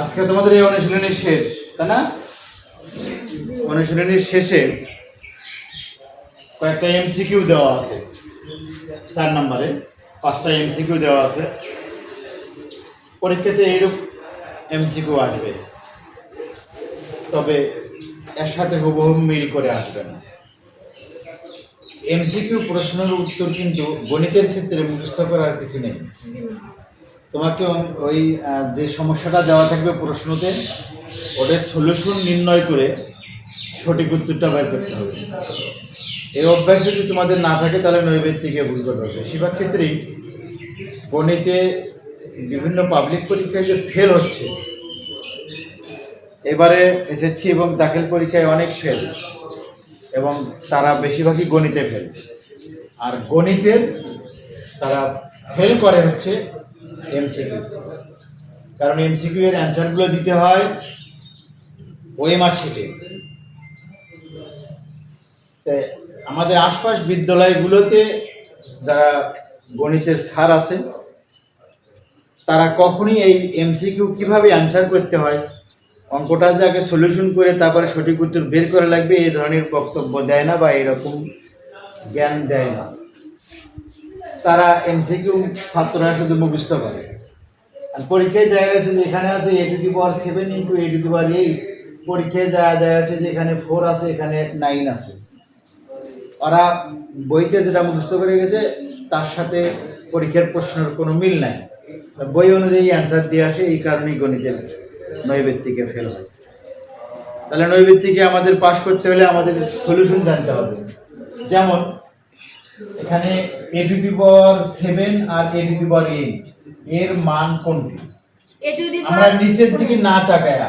আজকে তোমাদের এই অনুশীলনের শেষ, তাই না? অনুশীলনের শেষে কয়েকটা এমসিকিউ দেওয়া আছে। চার নম্বরে পাঁচটা এমসিকিউ দেওয়া আছে। পরীক্ষাতে এইরূপ এমসিকিউ আসবে। তবে এর সাথে হুবহু মিল করে আসবে না। এমসিকিউ প্রশ্নের উত্তর কিন্তু গণিতের ক্ষেত্রে মুখস্থ করার কিছু নেই। তোমাকে ওই- যে সমস্যাটা দেওয়া থাকবে প্রশ্নতে ওটার সলিউশন নির্ণয় করে সঠিক উত্তরটা বের করতে হবে। এই অভ্যাস যদি তোমাদের না থাকে, তাহলে নৈবেদ্যিকে ভুল করবে বেশিরভাগ ক্ষেত্রেই গণিতে বিভিন্ন পাবলিক পরীক্ষায় যে ফেল হচ্ছে, এবারে এসএসসি এবং দাখিল পরীক্ষায় অনেক ফেল এবং তারা বেশিরভাগই গণিতে ফেল আর গণিতের তারা ফেল করে হচ্ছে এমসিকিউ কারণ এমসিকিউ এর অ্যান্সারগুলো দিতে হয় ওই মার্কশিটে। আমাদের আশপাশ বিদ্যালয়গুলোতে যারা গণিতের স্যার আছে, তারা কখনই এই এমসিকিউ কীভাবে অ্যান্সার করতে হয় অঙ্কটা যে আগে সলিউশন করে তারপরে সঠিক উত্তর বের করা লাগবে, এই ধরনের বক্তব্য দেয় না বা এরকম জ্ঞান দেয় না। তারা এমসিকিউ ছাত্ররা শুধু মুখস্থ করে। আর পরীক্ষায় দেখা গেছে যে এখানে আছে a to the power seven into a to the power eight পরীক্ষায় যা দেখা যাচ্ছে যে এখানে ফোর আছে, এখানে নাইন আছে। ওরা বইতে যেটা মুখস্থ করে গেছে, তার সাথে পরীক্ষার প্রশ্নের কোনো মিল নাই। বই অনুযায়ী অ্যান্সার দিয়ে আসে, এই কারণেই গণিতের নৈবেত্তিকে ফেল হয়। তাহলে নৈবেত্তিকে আমাদের পাশ করতে হলে আমাদের সলিউশন জানতে হবে। যেমন এখানে a to the power seven R a to the power eight এর মান কোনটি? আমরা নিচের দিকে না তাকায়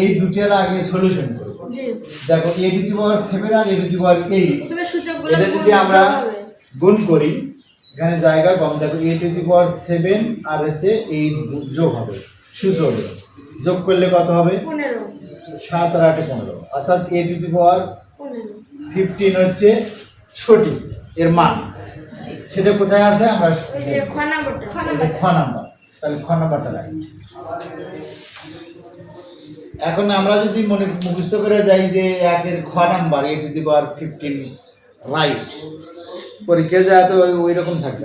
এই দুটোর আগে সলিউশন করব। দেখো a to the power seven R a to the power eight এটা যদি আমরা গুণ করি এখানে জায়গা কম দেখো a to the power seven আর হচ্ছে এই যোগ হবে সূচক যোগ করলে কত হবে? সাত আর আটে পনেরো। অর্থাৎ এ টু দি পাওয়ার ফিফটিন হচ্ছে সঠিক এর মান। সেটা কোথায় আছে? আমরা খ নাম্বার। তাহলে খ নাম্বারটা রাইট। এখন আমরা যদি মনে মুখস্থ করে যাই যে একের খ number a to the power fifteen right. পরীক্ষা যায় তো ওই রকম থাকে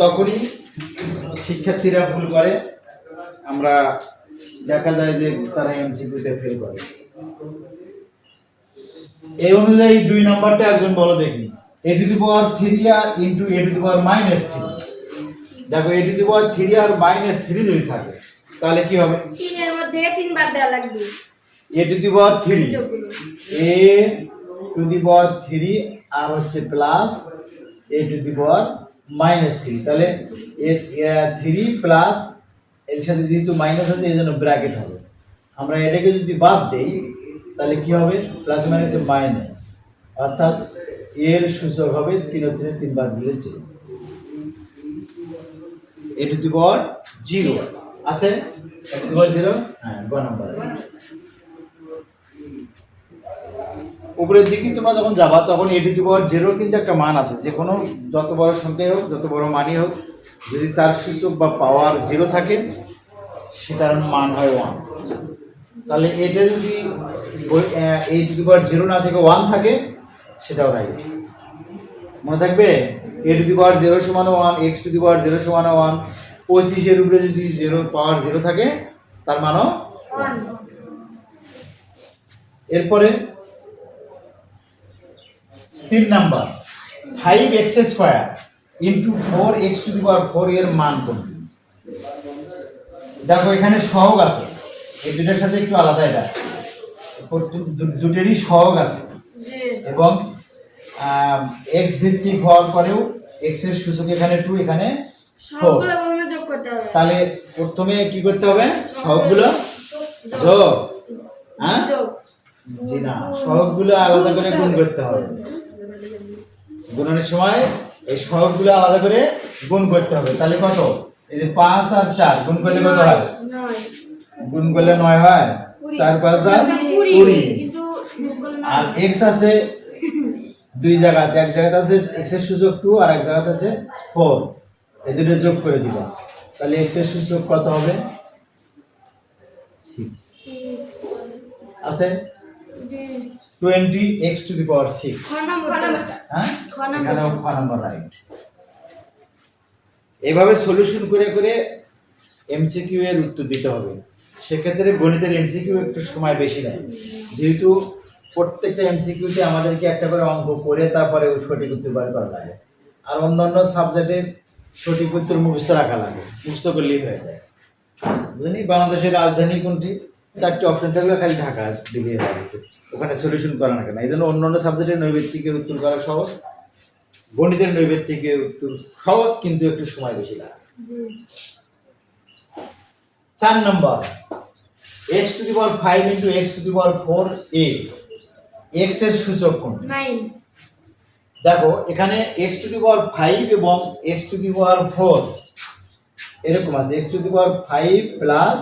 তখনই শিক্ষার্থীরা ভুল করে। আমরা দেখা যায় যে তারা এমসিকিউতে ফেল করে। এই অনুযায়ী দুই নম্বরটা একজন বলো দেখি। A to the power three R into a to the power minus three দেখো a to the power three R minus three যদি থাকে তাহলে কি হবে? তিনের মধ্যে তিনবার দেওয়া লাগবে। A to the power three a to the power three আর হচ্ছে plus a to the power minus three তাহলে এ থ্রি প্লাস এর সাথে যেহেতু মাইনাস আছে এই জন্য ব্র্যাকেট হবে। আমরা এটাকে যদি বাদ দেই, তাহলে কি হবে? প্লাস মাইনাস মাইনাস অর্থাৎ এর সূচক হবে তিন তিন তিনবার দিলে zero a to the power zero. আছে? জিরো? হ্যাঁ গ নাম্বার উপরের দিকে তোমরা যখন যাবা তখন এ টু পাওয়ার জিরোর কিন্তু একটা মান আছে। যে কোনো যত বড় সংখ্যাই হোক যত বড় মানই হোক যদি তার সূচক বা পাওয়ার জিরো থাকে সেটার মান হয় ওয়ান তাহলে এটা যদি এই টু পাওয়ার জিরো না থেকে ওয়ান থাকে সেটাও রাইট মনে থাকবে? A to the power zero সমান one x to the power zero সমান ওয়ান পঁচিশের উপরে যদি জিরো পাওয়ার জিরো থাকে তার মানও এরপরে তিন number five x square into four x to the power four এর মান কোনটি? দেখো এখানে সহগ আছে। এই দুটার সাথে একটু আলাদা এটা। দুটোরই সহগ আছে। এবং এক্স ভিত্তিক হওয়ার পরেও এক্সের সূচক এখানে টু এখানে ফোর তাহলে প্রথমে কি করতে হবে? সহগগুলো যোগ। হ্যাঁ? জি না সহগগুলো আলাদা করে গুণ করতে হবে। গুণনের সময় এই সহগগুলো আলাদা করে গুণ করতে হবে। তাহলে কত? এই যে পাঁচ আর চার গুণ করলে কত হয়? গুণ করলে নয় হয়? চার পাঁচ আর কুড়ি। যোগ করলে আর এক্স আছে দুই জায়গাতে। এক জায়গাতে আছে এক্সের সূচক টু আর এক জায়গাতে আছে ফোর এই দুটো যোগ করে দিবা। তাহলে এক্সের সূচক কত হবে? আছে? Twenty x to the power six হ্যাঁ? এখানেও খ নাম্বার রাইট এভাবে সলিউশন করে করে এমসিকিউ এর উত্তর দিতে হবে। সেক্ষেত্রে গণিতের এমসিকিউ একটু সময় বেশি নেয়। যেহেতু প্রত্যেকটা এমসিকিউতে আমাদেরকে একটা করে অঙ্ক করে তারপরে সঠিক উত্তর বার করা লাগে। আর অন্যান্য সাবজেক্টের সঠিক উত্তর মুখস্থ রাখা লাগে। মুখস্থ করলেই হয়ে যায়। বুঝলি? বাংলাদেশের রাজধানী কোনটি? চারটি অপশন থাকলে খালি ঢাকা দিলেই হবে ওখানে সলিউশন করা না কেন? এই জন্য অন্যান্য সাবজেক্টের নৈবেত্তিকের উত্তর করা সহজ। গণিতের নৈবেত্তিকের উত্তর সহজ কিন্তু একটু সময় বেশি লাগে। চার number x to the power five into x to the power four এ এক্সের সূচক কোনটি? নাইন দেখো এখানে x to the power five এবং x to the power four এরকম আছে। X to the power five plus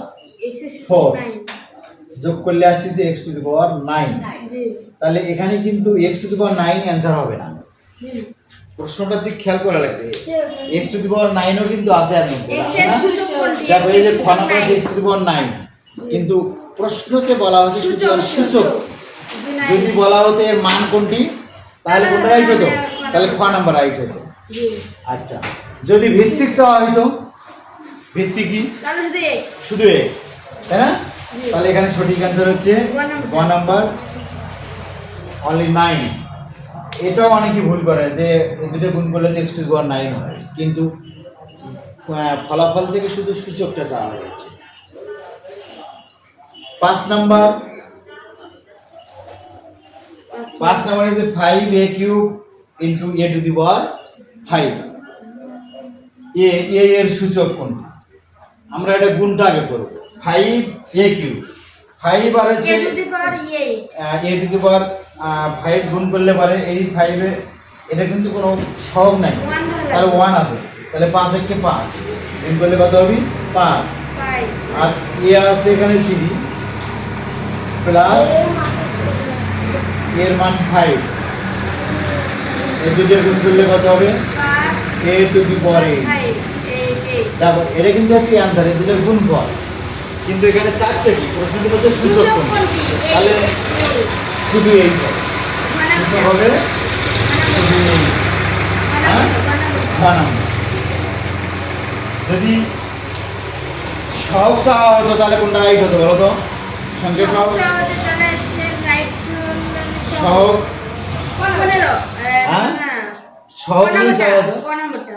four যোগ করলে আসতেছে x to the power nine তাহলে এখানে কিন্তু x to the power nine answer হবে না। প্রশ্নটার দিক খেয়াল করা লাগবে। এক্স টু দি পাওয়ার নাইনও কিন্তু আছে এর মধ্যে দেখো এই যে খ number x to the power nine কিন্তু প্রশ্নতে বলা শুধু সূচক আর। যদি বলা হতো এর মান কোনটি? তাহলে কোনটা রাইট হতো তাহলে খ নাম্বার রাইট হতো আচ্ছা যদি ভিত্তিক চাওয়া হইতো ভিত্তিক কি? শুধু এক্স তাই না। তাহলে এখানে সঠিক অ্যান্সার হচ্ছে. গ নাম্বার অনলি নাইন এটাও অনেকে ভুল করে যে এই দুটো গুণ করলে তো এক্স টু পাওয়ার নাইন হয়। কিন্তু ফলাফল থেকে শুধু সূচকটা চাওয়া হয়েছে। পাঁচ নাম্বার পাঁচ নাম্বার যে five a cube into a to the power five a a এর সূচক কোনটা? আমরা এটা গুণটা আগে করব। ফাইভ এ কিউব ফাইভ আর হচ্ছে a to the power power five গুণ করলে পারে এই ফাইভে এটা কিন্তু কোনো সহগ নাই। তাহলে ওয়ান আছে। তাহলে পাঁচ একে পাঁচ। গুণ করলে কত হবে? পাঁচ। আর এ আছে এখানে থ্রি প্লাস এর মান ফাইভ এই দুটো গুণ করলে কত হবে? এ টু দি পাওয়ার এইট তারপর এটা কিন্তু একটি অ্যান্সার এই দুটোর গুণ ফল কিন্তু এখানে চারটে কি? প্রশ্নটি হচ্ছে সূচক কোনটি? তাহলে শুধু এই হবে? শুধু এই। হ্যাঁ? যদি সহগ চাওয়া হতো তাহলে কোনটা রাইট হতো বলো তো? পনেরো। হ্যাঁ? সহগ যদি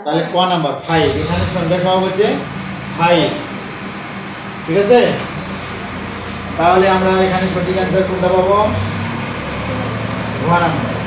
তাহলে ক নাম্বার? ফাইভ এখানে সংখ্যা সহগ হচ্ছে ফাইভ ঠিক আছে? তাহলে আমরা এখানে সঠিক অ্যান্সার কোনটা পাবো? ঘ নাম্বার